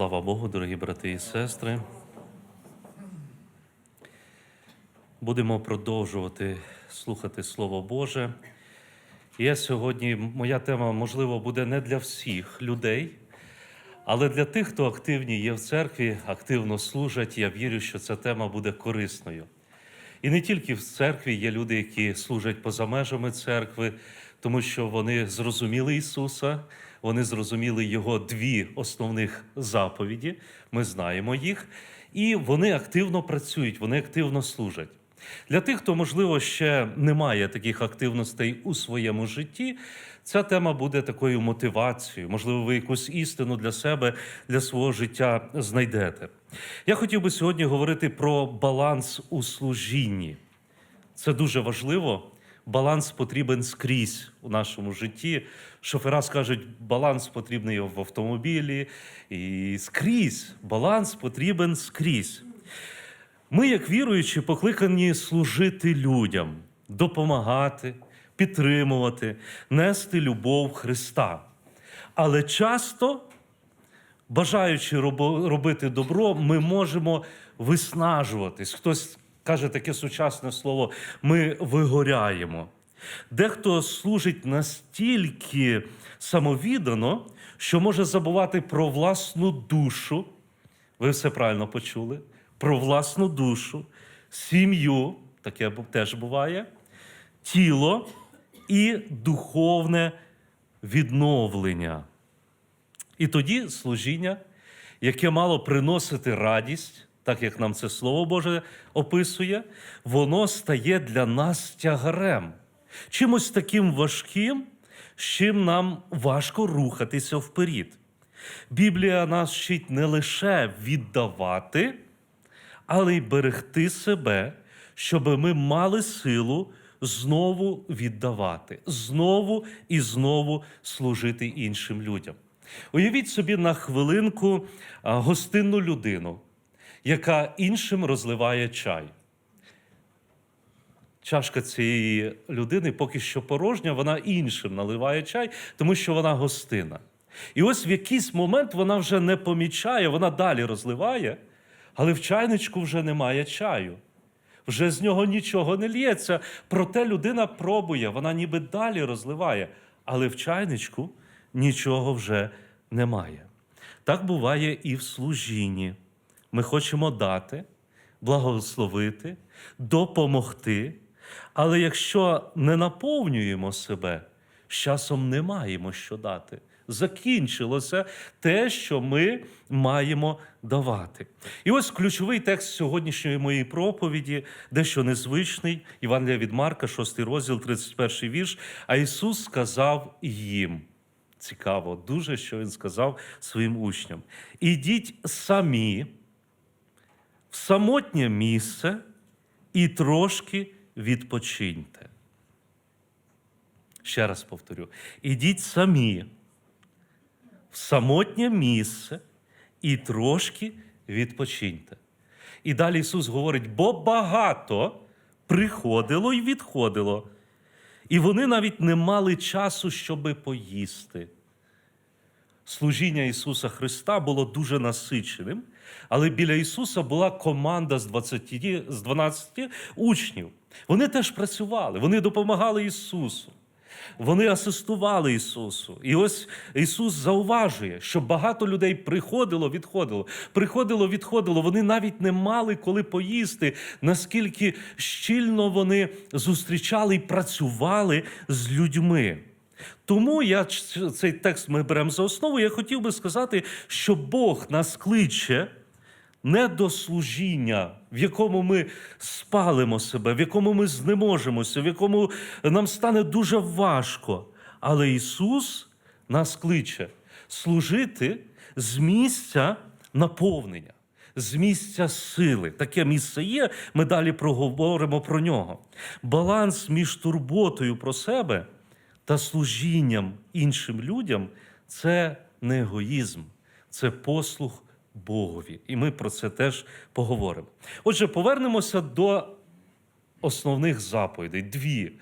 Слава Богу, дорогі брати і сестри. Будемо продовжувати слухати Слово Боже. Я сьогодні, моя тема, можливо, буде не для всіх людей, але для тих, хто активні є в церкві, активно служать, я вірю, що ця тема буде корисною. І не тільки в церкві є люди, які служать поза межами церкви, тому що вони зрозуміли Ісуса, вони зрозуміли Його дві основних заповіді, ми знаємо їх, і вони активно працюють, вони активно служать. Для тих, хто, можливо, ще не має таких активностей у своєму житті, ця тема буде такою мотивацією. Можливо, ви якусь істину для себе, для свого життя знайдете. Я хотів би сьогодні говорити про баланс у служінні. Це дуже важливо. Баланс потрібен скрізь у нашому житті. Шофера скажуть, баланс потрібний в автомобілі, і скрізь баланс потрібен скрізь. Ми, як віруючі, покликані служити людям, допомагати, підтримувати, нести любов Христа. Але часто, бажаючи робити добро, ми можемо виснажуватись. Хтось каже таке сучасне слово: ми вигоряємо. Дехто служить настільки самовіддано, що може забувати про власну душу. Ви все правильно почули. Про власну душу, сім'ю, таке теж буває, тіло і духовне відновлення. І тоді служіння, яке мало приносити радість, так як нам це Слово Боже описує, воно стає для нас тягарем, чимось таким важким, з чим нам важко рухатися вперед. Біблія нас вчить не лише віддавати, але й берегти себе, щоб ми мали силу знову віддавати, знову і знову служити іншим людям. Уявіть собі на хвилинку гостинну людину, яка іншим розливає чай. Чашка цієї людини поки що порожня, вона іншим наливає чай, тому що вона гостина. І ось в якийсь момент вона вже не помічає, вона далі розливає, але в чайничку вже немає чаю. Вже з нього нічого не лється. Проте людина пробує, вона ніби далі розливає, але в чайничку нічого вже немає. Так буває і в служінні. Ми хочемо дати, благословити, допомогти. Але якщо не наповнюємо себе, з часом не маємо що дати. Закінчилося те, що ми маємо давати. І ось ключовий текст сьогоднішньої моєї проповіді, дещо незвичний, Євангелія від Марка, 6 розділ, 31 вірш. А Ісус сказав їм. Цікаво, дуже що Він сказав своїм учням. Ідіть самі в самотнє місце і трошки відпочиньте. Ще раз повторю: ідіть самі в самотнє місце і трошки відпочиньте. І далі Ісус говорить: бо багато приходило і відходило, і вони навіть не мали часу, щоби поїсти. Служіння Ісуса Христа було дуже насиченим, але біля Ісуса була команда з 20, з 12 учнів. Вони теж працювали, вони допомагали Ісусу. Вони асистували Ісусу. І ось Ісус зауважує, що багато людей приходило, відходило, приходило, відходило. Вони навіть не мали коли поїсти, наскільки щільно вони зустрічали і працювали з людьми. Тому я цей текст ми беремо за основу. Я хотів би сказати, що Бог нас кличе не до служіння, в якому ми спалимо себе, в якому ми знеможемося, в якому нам стане дуже важко. Але Ісус нас кличе служити з місця наповнення, з місця сили. Таке місце є. Ми далі проговоримо про нього. Баланс між турботою про себе та служінням іншим людям це не егоїзм, це послуг Богові. І ми про це теж поговоримо. Отже, повернемося до основних заповідей. Дві.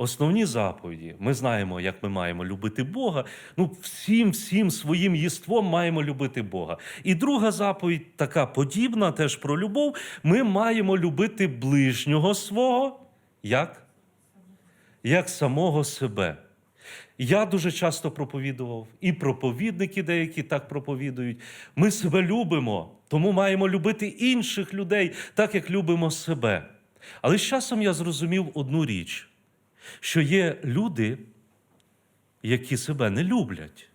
Основні заповіді. Ми знаємо, як ми маємо любити Бога. Ну, всім, всім своїм єством маємо любити Бога. І друга заповідь, така подібна, теж про любов. Ми маємо любити ближнього свого. Як? Як самого себе. Я дуже часто проповідував, і проповідники деякі так проповідують. Ми себе любимо, тому маємо любити інших людей, так як любимо себе. Але з часом я зрозумів одну річ, що є люди, які себе не люблять,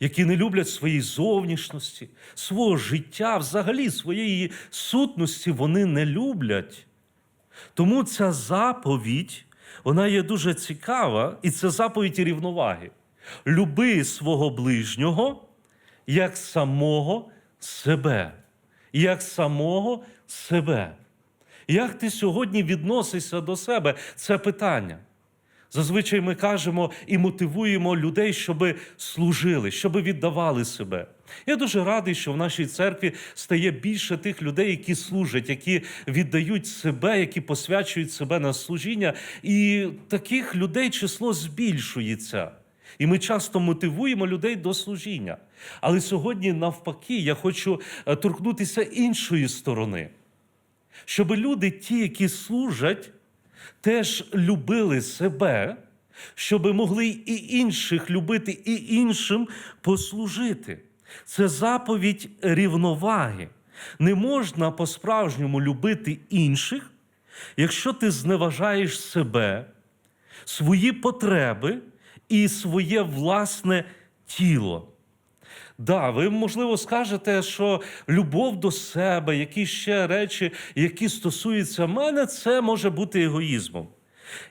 які не люблять своєї зовнішності, свого життя, взагалі своєї сутності вони не люблять. Тому ця заповідь, вона є дуже цікава, і це заповідь рівноваги. Люби свого ближнього як самого себе. Як самого себе. Як ти сьогодні відносишся до себе? Це питання. Зазвичай ми кажемо і мотивуємо людей, щоб служили, щоб віддавали себе. Я дуже радий, що в нашій церкві стає більше тих людей, які служать, які віддають себе, які посвячують себе на служіння. І таких людей число збільшується. І ми часто мотивуємо людей до служіння. Але сьогодні, навпаки, я хочу е, торкнутися іншої сторони, щоб люди, ті, які служать, теж любили себе, щоб могли і інших любити, і іншим послужити. Це заповідь рівноваги. Не можна по-справжньому любити інших, якщо ти зневажаєш себе, свої потреби і своє власне тіло. Да, ви, можливо, скажете, що любов до себе, якісь ще речі, які стосуються мене, це може бути егоїзмом.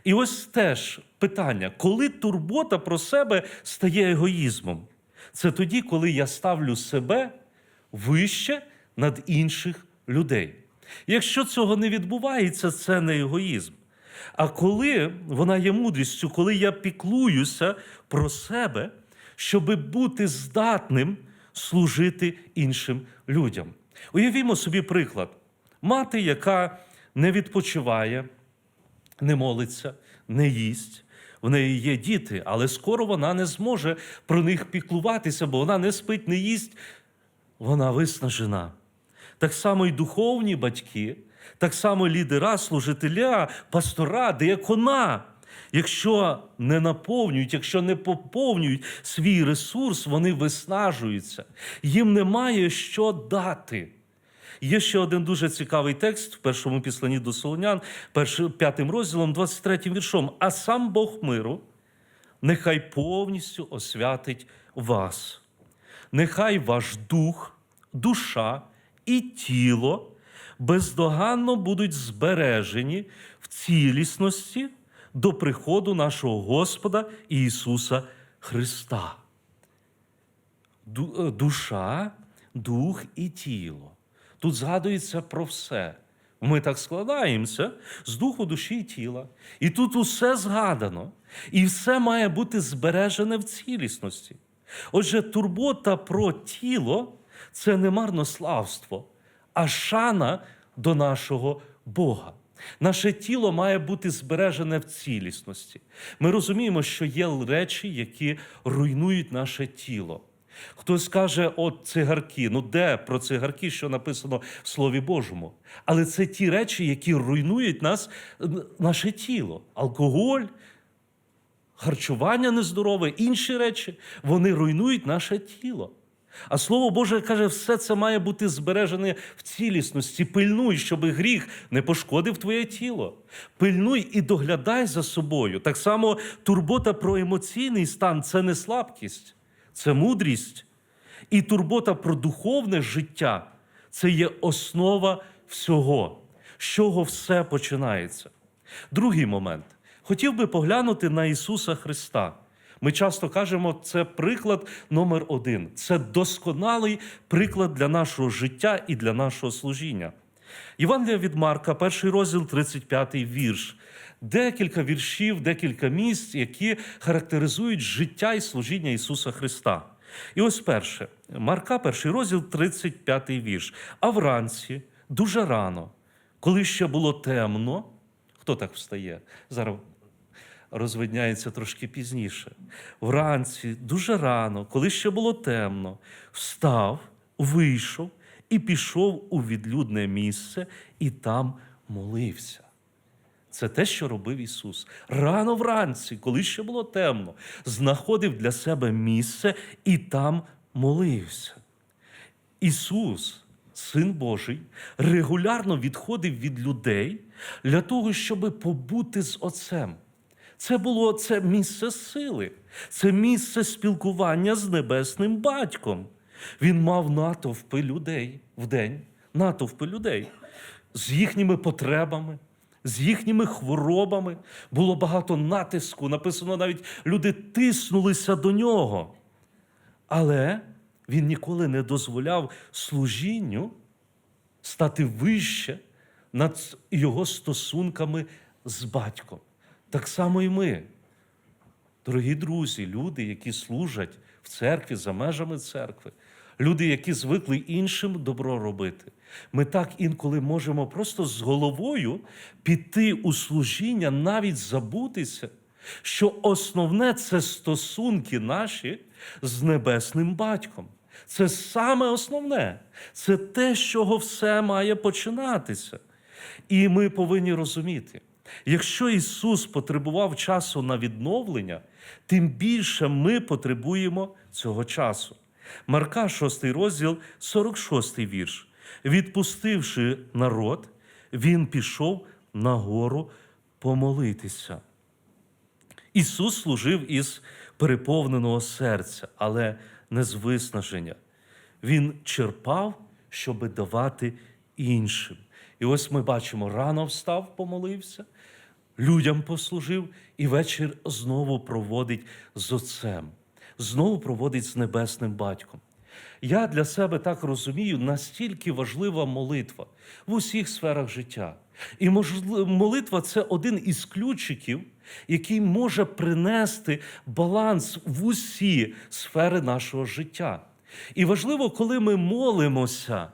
І ось теж питання: коли турбота про себе стає егоїзмом? Це тоді, коли я ставлю себе вище над інших людей. Якщо цього не відбувається, це не егоїзм. А коли вона є мудрістю, коли я піклуюся про себе, щоб бути здатним служити іншим людям. Уявімо собі приклад: мати, яка не відпочиває, не молиться, не їсть. В неї є діти, але скоро вона не зможе про них піклуватися, бо вона не спить, не їсть. Вона виснажена. Так само і духовні батьки, так само лідера, служителя, пастора, деякона. Якщо не наповнюють, якщо не поповнюють свій ресурс, вони виснажуються. Їм немає що дати. Є ще один дуже цікавий текст в першому післанні до Солонян, п'ятим розділом, 23 віршом. А сам Бог миру нехай повністю освятить вас. Нехай ваш дух, душа і тіло бездоганно будуть збережені в цілісності до приходу нашого Господа Ісуса Христа. Душа, дух і тіло. Тут згадується про все. Ми так складаємося з духу, душі і тіла. І тут усе згадано, і все має бути збережене в цілісності. Отже, турбота про тіло це не марнославство, а шана до нашого Бога. Наше тіло має бути збережене в цілісності. Ми розуміємо, що є речі, які руйнують наше тіло. Хтось каже, от цигарки. Ну де про цигарки, що написано в Слові Божому? Але це ті речі, які руйнують нас, наше тіло. Алкоголь, харчування нездорове, інші речі, вони руйнують наше тіло. А слово Боже каже, все це має бути збережене в цілісності. Пильнуй, щоб гріх не пошкодив твоє тіло. Пильнуй і доглядай за собою. Так само турбота про емоційний стан це не слабкість, це мудрість. І турбота про духовне життя це є основа всього, з чого все починається. Другий момент. Хотів би поглянути на Ісуса Христа. Ми часто кажемо, це приклад номер один. Це досконалий приклад для нашого життя і для нашого служіння. Євангелія від Марка, перший розділ, 35 вірш. Декілька віршів, декілька місць, які характеризують життя і служіння Ісуса Христа. І ось перше, Марка, перший розділ, 35 вірш. А вранці, дуже рано, коли ще було темно, хто так встає? Зараз розвидняється трошки пізніше. Вранці, дуже рано, коли ще було темно, встав, вийшов і пішов у відлюдне місце, і там молився. Це те, що робив Ісус. Рано вранці, коли ще було темно, знаходив для себе місце і там молився. Ісус, Син Божий, регулярно відходив від людей для того, щоб побути з Отцем. Це було це місце сили, це місце спілкування з небесним батьком. Він мав натовпи людей в день, натовпи людей з їхніми потребами, з їхніми хворобами. Було багато натиску. Написано, навіть люди тиснулися до нього. Але він ніколи не дозволяв служінню стати вище над його стосунками з батьком. Так само і ми. Дорогі друзі, люди, які служать в церкві за межами церкви, люди, які звикли іншим добро робити. Ми так інколи можемо просто з головою піти у служіння, навіть забутися, що основне це стосунки наші з небесним батьком. Це саме основне, це те, з чого все має починатися. І ми повинні розуміти, якщо Ісус потребував часу на відновлення, тим більше ми потребуємо цього часу. Марка, 6 розділ, 46 вірш. Відпустивши народ, він пішов на гору помолитися. Ісус служив із переповненого серця, але не з виснаження. Він черпав, щоби давати іншим. І ось ми бачимо, рано встав, помолився, людям послужив, і вечір знову проводить з Отцем, знову проводить з небесним батьком. Я для себе так розумію, настільки важлива молитва в усіх сферах життя. І молитва це один із ключиків, який може принести баланс в усі сфери нашого життя. І важливо, коли ми молимося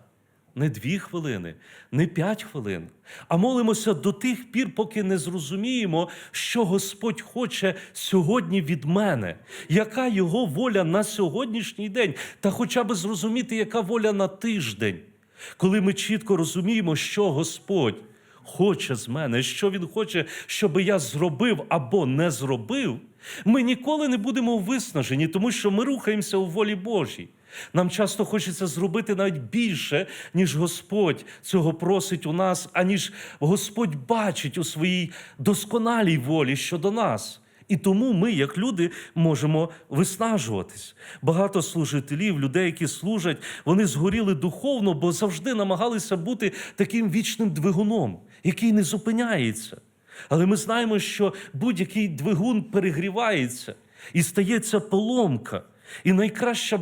не дві хвилини, не п'ять хвилин, а молимося до тих пір, поки не зрозуміємо, що Господь хоче сьогодні від мене, яка його воля на сьогоднішній день, та хоча б зрозуміти, яка воля на тиждень, коли ми чітко розуміємо, що Господь хоче з мене, що Він хоче, щоб я зробив або не зробив, ми ніколи не будемо виснажені, тому що ми рухаємося у волі Божій. Нам часто хочеться зробити навіть більше, ніж Господь цього просить у нас, аніж Господь бачить у своїй досконалій волі щодо нас. І тому ми, як люди, можемо виснажуватись. Багато служителів, людей, які служать, вони згоріли духовно, бо завжди намагалися бути таким вічним двигуном, який не зупиняється. Але ми знаємо, що будь-який двигун перегрівається і стається поломка. І найкраща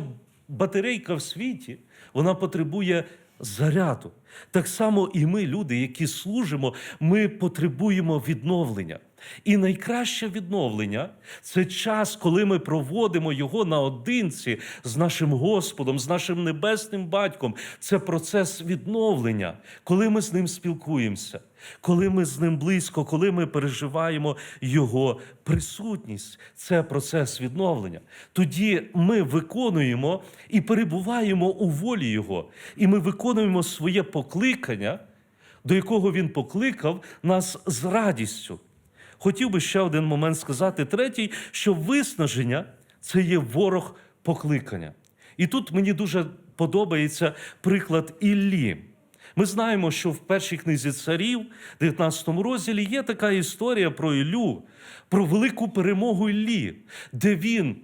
батарейка в світі, вона потребує заряду. Так само і ми, люди, які служимо, ми потребуємо відновлення. І найкраще відновлення це час, коли ми проводимо його наодинці з нашим Господом, з нашим небесним батьком. Це процес відновлення, коли ми з ним спілкуємося, коли ми з ним близько, коли ми переживаємо Його присутність. Це процес відновлення. Тоді ми виконуємо і перебуваємо у волі Його, і ми виконуємо своє покликання, до якого Він покликав нас з радістю. Хотів би ще один момент сказати, третій, що виснаження це є ворог покликання. І тут мені дуже подобається приклад Іллі. Ми знаємо, що в першій книзі царів, 19 розділі, є така історія про Іллю, про велику перемогу Іллі, де він,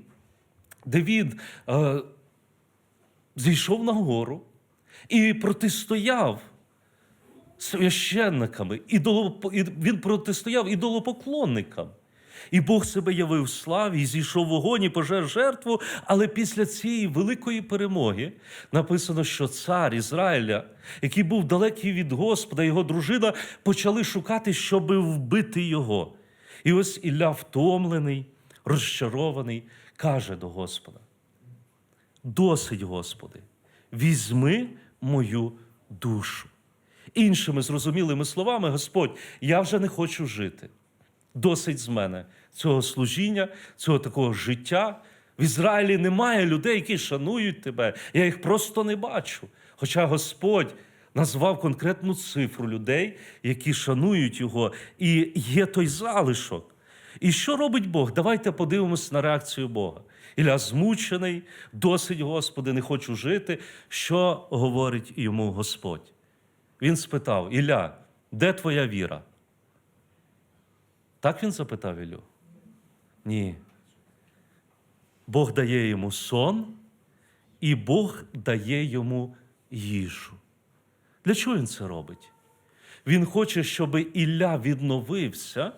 де він е, зійшов на гору і протистояв священниками, ідолоп... він протистояв ідолопоклонникам. І Бог себе явив в славі, і зійшов вогонь і пожер жертву. Але після цієї великої перемоги написано, що цар Ізраїля, який був далекий від Господа, його дружина, почали шукати, щоб вбити його. І ось Ілля, втомлений, розчарований, каже до Господа: Досить, Господи, візьми мою душу. Іншими зрозумілими словами, Господь, я вже не хочу жити. Досить з мене цього служіння, цього такого життя. В Ізраїлі немає людей, які шанують тебе. Я їх просто не бачу. Хоча Господь назвав конкретну цифру людей, які шанують його, і є той залишок. І що робить Бог? Давайте подивимось на реакцію Бога. Ілля змучений, досить, Господи, не хочу жити. Що говорить йому Господь? Він спитав: Ілля, де твоя віра? Так він запитав Ілю? Ні. Бог дає йому сон, і Бог дає йому їжу. Для чого він це робить? Він хоче, щоб Ілля відновився,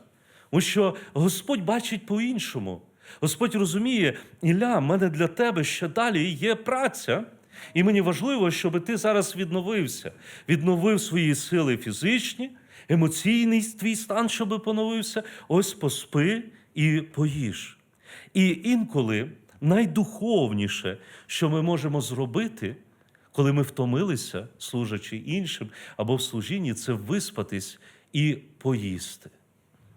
тому що Господь бачить по-іншому. Господь розуміє, Ілля, в мене для тебе ще далі є праця, і мені важливо, щоб ти зараз відновився, відновив свої сили фізичні, емоційний твій стан, щоб поновився. Ось поспи і поїж. І інколи найдуховніше, що ми можемо зробити, коли ми втомилися, служачи іншим або в служінні, це виспатись і поїсти.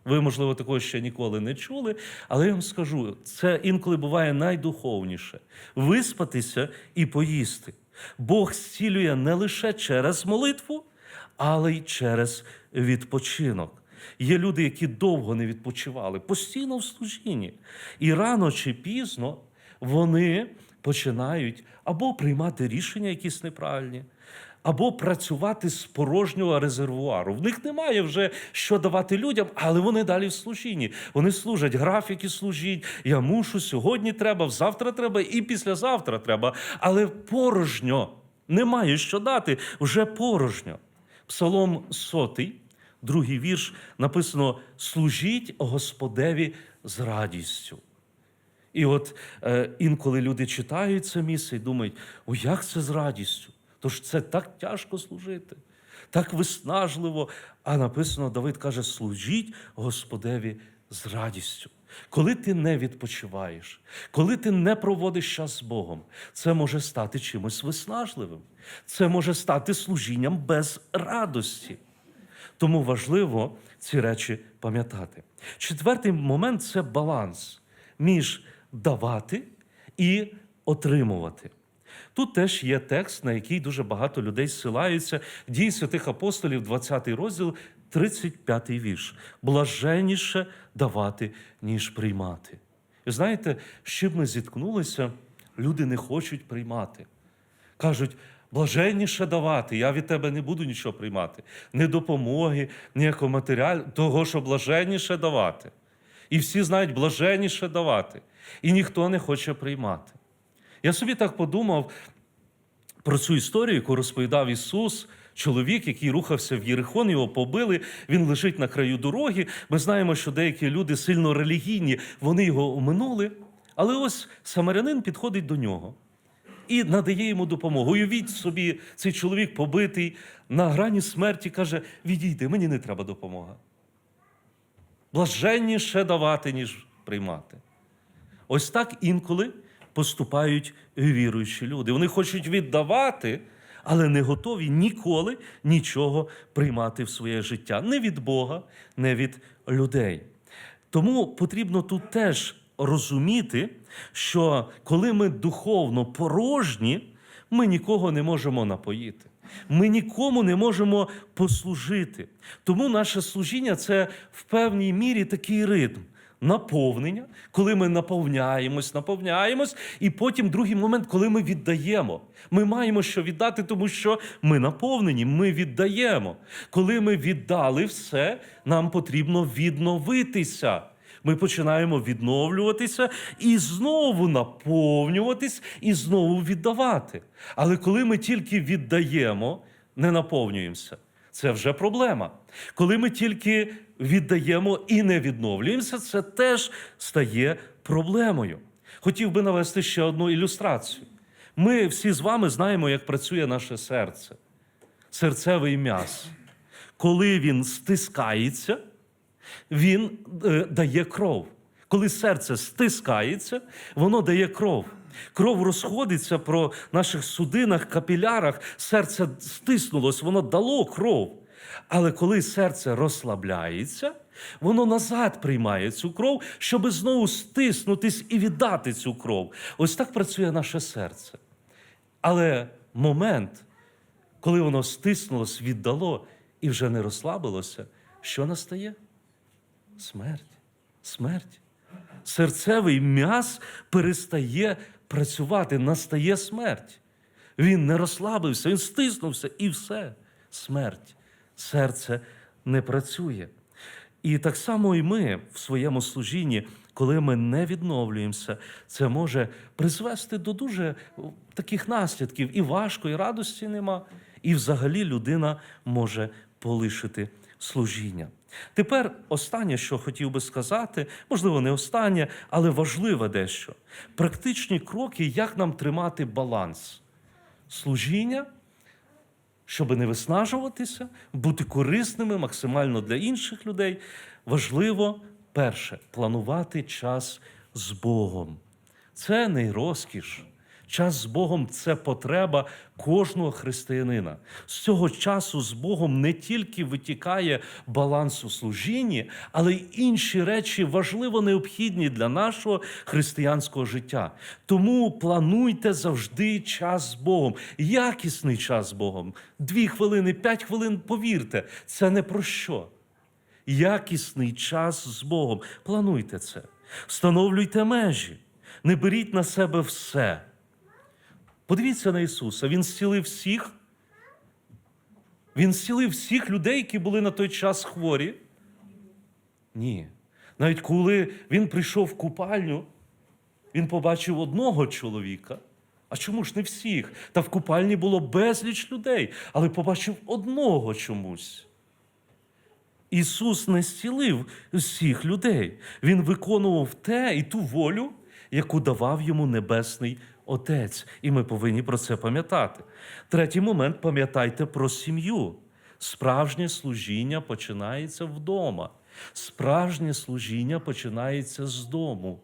Ви, можливо, такого ще ніколи не чули, але я вам скажу, це інколи буває найдуховніше виспатися і поїсти. Бог зцілює не лише через молитву, але й через відпочинок. Є люди, які довго не відпочивали, постійно в служінні. І рано чи пізно вони починають або приймати рішення якісь неправильні, або працювати з порожнього резервуару. В них немає вже що давати людям, але вони далі в служінні. Вони служать, графіки служіть. Я мушу, сьогодні треба, завтра треба і післязавтра треба. Але порожньо немає що дати, вже порожньо. Псалом сотий, другий вірш, написано: служіть Господеві з радістю. І от е, інколи люди читають це місце і думають, о, як це з радістю? Тож це так тяжко служити, так виснажливо. А написано, Давид каже: служіть Господеві з радістю. Коли ти не відпочиваєш, коли ти не проводиш час з Богом, це може стати чимось виснажливим. Це може стати служінням без радості. Тому важливо ці речі пам'ятати. Четвертий момент це баланс між давати і отримувати. Тут теж є текст, на який дуже багато людей зсилаються. Дії святих апостолів, 20 розділ, 35 вірш. Блаженніше давати, ніж приймати. І знаєте, з чим ми зіткнулися? Люди не хочуть приймати. Кажуть, блаженніше давати, я від тебе не буду нічого приймати. Ні допомоги, ніякого матеріалу, того, що блаженніше давати. І всі знають, блаженніше давати. І ніхто не хоче приймати. Я собі так подумав про цю історію, яку розповідав Ісус. Чоловік, який рухався в Єрихон, його побили, він лежить на краю дороги. Ми знаємо, що деякі люди сильно релігійні, вони його оминули. Але ось самарянин підходить до нього і надає йому допомогу. Уявіть собі, цей чоловік побитий на грані смерті, каже: відійди, мені не треба допомога. Блаженніше давати, ніж приймати. Ось так інколи поступають віруючі люди. Вони хочуть віддавати, але не готові ніколи нічого приймати в своє життя. Не від Бога, не від людей. Тому потрібно тут теж розуміти, що коли ми духовно порожні, ми нікого не можемо напоїти. Ми нікому не можемо послужити. Тому наше служіння це в певній мірі такий ритм. Наповнення, коли ми наповняємось, наповняємось, і потім другий момент, коли ми віддаємо. Ми маємо що віддати, тому що ми наповнені, ми віддаємо. Коли ми віддали все, нам потрібно відновитися. Ми починаємо відновлюватися і знову наповнюватись, і знову віддавати. Але коли ми тільки віддаємо, не наповнюємося. Це вже проблема. Коли ми тільки віддаємо і не відновлюємося, це теж стає проблемою. Хотів би навести ще одну ілюстрацію. Ми всі з вами знаємо, як працює наше серце, серцевий м'яз. Коли він стискається, він е, дає кров. Коли серце стискається, воно дає кров. Кров розходиться про наших судинах, капілярах, серце стиснулось, воно дало кров. Але коли серце розслабляється, Воно назад приймає цю кров, щоб знову стиснутись і віддати цю кров. Ось так працює наше серце. Але момент, коли воно стиснулось, віддало і вже не розслабилося, що настає? Смерть. Смерть. Серцевий м'яз перестає працювати, настає смерть. Він не розслабився, він стиснувся і все. Смерть. Серце не працює. І так само і ми в своєму служінні, коли ми не відновлюємося, це може призвести до дуже таких наслідків. І важко, і радості нема. І взагалі людина може полишити служіння. Тепер останнє, що хотів би сказати, можливо, не останнє, але важливе дещо. Практичні кроки, як нам тримати баланс служіння, щоб не виснажуватися, бути корисними максимально для інших людей. Важливо, перше, планувати час з Богом. Це не розкіш. Час з Богом це потреба кожного християнина. З цього часу з Богом не тільки витікає баланс у служінні, але й інші речі важливо необхідні для нашого християнського життя. Тому плануйте завжди час з Богом, якісний час з Богом. Дві хвилини, п'ять хвилин, повірте, це не про що. Якісний час з Богом. Плануйте це. Встановлюйте межі. Не беріть на себе все. Подивіться на Ісуса. Він зцілив всіх. Він зцілив всіх людей, які були на той час хворі. Ні. Навіть коли він прийшов в купальню, він побачив одного чоловіка. А чому ж не всіх? Та в купальні було безліч людей, але побачив одного чомусь. Ісус не зцілив всіх людей. Він виконував те і ту волю, яку давав йому Небесний Отець. І ми повинні про це пам'ятати. Третій момент пам'ятайте про сім'ю. Справжнє служіння починається вдома. Справжнє служіння починається з дому.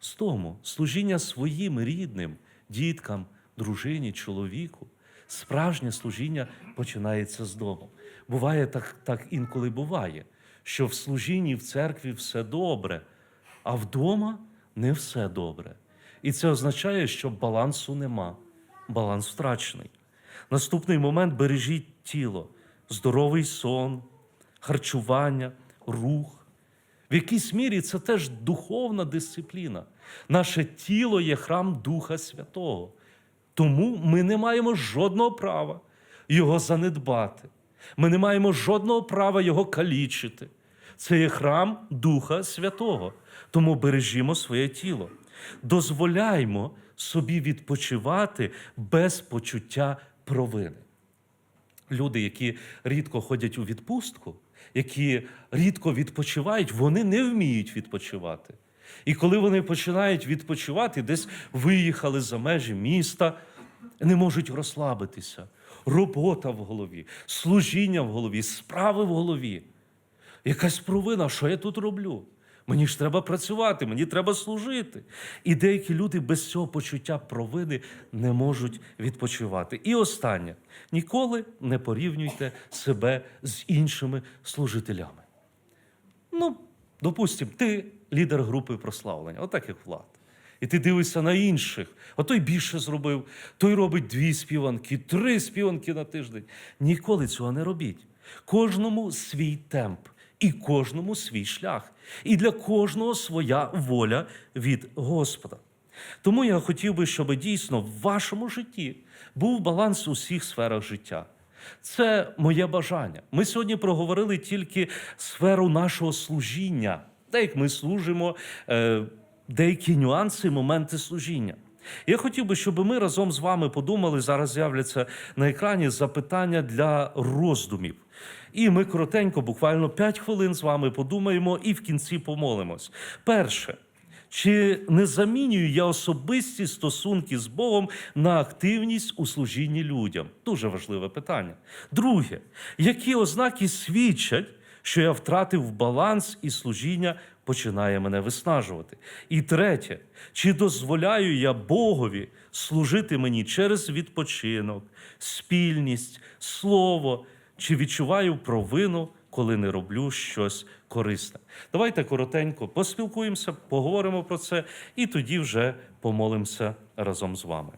З дому. Служіння своїм рідним, діткам, дружині, чоловіку. Справжнє служіння починається з дому. Буває так, так інколи буває, що в служінні в церкві все добре, а вдома не все добре. І це означає, що балансу нема, баланс втрачений. Наступний момент бережіть тіло, здоровий сон, харчування, рух. В якійсь мірі це теж духовна дисципліна. Наше тіло є храм Духа Святого. Тому ми не маємо жодного права його занедбати. Ми не маємо жодного права його калічити. Це є храм Духа Святого. Тому бережімо своє тіло. Дозволяймо собі відпочивати без почуття провини. Люди, які рідко ходять у відпустку, які рідко відпочивають, вони не вміють відпочивати. І коли вони починають відпочивати, десь виїхали за межі міста, не можуть розслабитися. Робота в голові, служіння в голові, справи в голові. Якась провина, що я тут роблю? Мені ж треба працювати, мені треба служити. І деякі люди без цього почуття провини не можуть відпочивати. І останнє: ніколи не порівнюйте себе з іншими служителями. Ну, допустимо, ти лідер групи прославлення, отак як Влад. І ти дивишся на інших, а той більше зробив, той робить дві співанки, три співанки на тиждень. Ніколи цього не робіть. Кожному свій темп і кожному свій шлях. І для кожного своя воля від Господа. Тому я хотів би, щоб дійсно в вашому житті був баланс у всіх сферах життя. Це моє бажання. Ми сьогодні проговорили тільки сферу нашого служіння, те, як ми служимо, е, деякі нюанси, моменти служіння. Я хотів би, щоб ми разом з вами подумали, зараз з'являться на екрані запитання для роздумів. І ми коротенько, буквально 5 хвилин з вами подумаємо і в кінці помолимось. Перше. Чи не замінюю я особисті стосунки з Богом на активність у служінні людям? Дуже важливе питання. Друге, які ознаки свідчать, що я втратив баланс і служіння починає мене виснажувати? І третє, чи дозволяю я Богові служити мені через відпочинок, спільність, слово, чи відчуваю провину, коли не роблю щось корисне. Давайте коротенько поспілкуємося, поговоримо про це і тоді вже помолимося разом з вами.